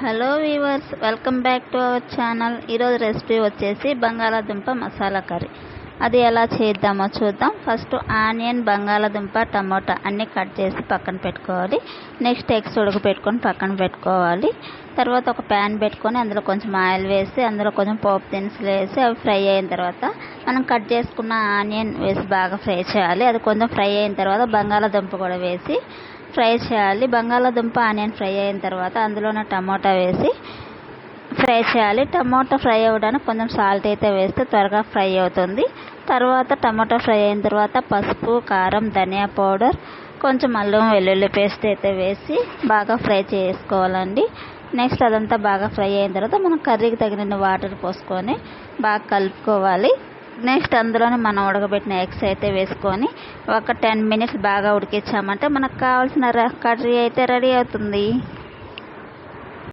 Hello viewers welcome back to our channel ఈరోజు recipe వచ్చేసి బంగాళాదుంప మసాలా కర్రీ. అది ఎలా చేద్దామో చూద్దాం. ఫస్ట్ ఆనియన్ బంగాళాదుంప టమాటా అన్నీ కట్ చేసి పక్కన పెట్టుకోవాలి. నెక్స్ట్ ఎగ్స్ ఉడకపెట్టుకొని పక్కన పెట్టుకోవాలి. తర్వాత ఒక ప్యాన్ పెట్టుకొని అందులో కొంచెం ఆయిల్ వేసి అందులో కొంచెం పోపు దినుసులు వేసి అవి ఫ్రై అయిన తర్వాత మనం కట్ చేసుకున్న ఆనియన్ వేసి బాగా ఫ్రై చేయాలి. అది కొంచెం ఫ్రై అయిన తర్వాత బంగాళాదుంప కూడా వేసి ఫ్రై చేయాలి. బంగాళాదుంప ఆనియన్ ఫ్రై అయిన తర్వాత అందులోనే టమోటా వేసి ఫ్రై చేయాలి. టమాటా ఫ్రై అవ్వడానికి కొంచెం సాల్ట్ అయితే వేస్తే త్వరగా ఫ్రై అవుతుంది. తర్వాత టమాటా ఫ్రై అయిన తర్వాత పసుపు కారం ధనియా పౌడర్ కొంచెం అల్లం వెల్లుల్లి పేస్ట్ అయితే వేసి బాగా ఫ్రై చేసుకోవాలండి. నెక్స్ట్ అదంతా బాగా ఫ్రై అయిన తర్వాత మనం కర్రీకి తగిన వాటర్ పోసుకొని బాగా కలుపుకోవాలి. నెక్స్ట్ అందులోనే మనం ఉడకబెట్టిన ఎగ్స్ అయితే వేసుకొని ఒక టెన్ మినిట్స్ బాగా ఉడికించామంటే మనకు కావాల్సిన కర్రీ అయితే రెడీ అవుతుంది.